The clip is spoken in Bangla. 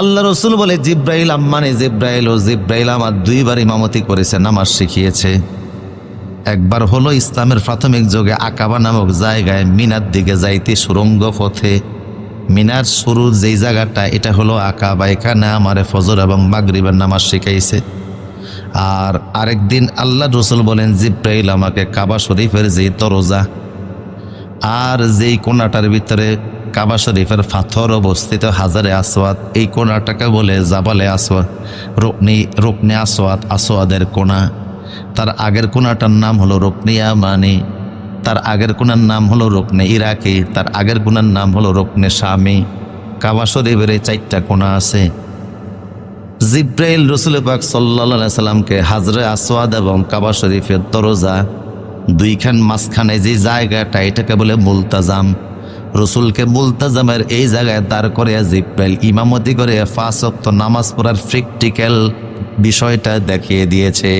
আল্লাহ রসুল বলে, জিব্রাইল আম্মানে জিব্রাইল, ও জিব্রাইল আমার দুইবার ইমামতি করেছে, নামাজ শিখিয়েছে। একবার হলো ইসলামের প্রাথমিক যুগে আকাবা নামক জায়গায় মিনার দিকে যাইতে সুরঙ্গ পথে। মিনার শুরুর যেই জায়গাটা, এটা হলো আকাবা, এখানে আমারে ফজর এবং মাগরিবের নামাজ শিখাইছে। আর আরেকদিন আল্লাহ রসুল বলেন, জিব্রাইল আমাকে কাবা শরীফের যে তরজা আর যেই কোনাটার ভিতরে কাবা শরীফের পাথর অবস্থিত হাজারে আসওয়াত এই কোনাটাকে বলে জাবালে আসওয়াত রকনি রকনে আসওয়াত আসওয়াদের কোনা তার আগের কোনাটার নাম হলো রকনিয়া মানি তার আগের কোনার নাম হলো রকনে ইরাকি। তার আগের কোনার নাম হলো রকনে স্বামী কাবা শরীফের এই চারটা কোনা আছে। জিব্রাইল রসুল পাক সাল্লা সাল্লামকে হাজরে আসওয়াদ এবং কাবা শরীফের দরজা দুইখান মাঝখানে যে জায়গাটা, এটাকে বলে মুলতাজাম। রসুলকে মুলতাজামের এই জায়গায় দাঁড় করে জিব্রাইল ইমামতি করে ফাঁসক্ত নামাজ পড়ার প্র্যাকটিক্যাল বিষয়টা দেখিয়ে দিয়েছে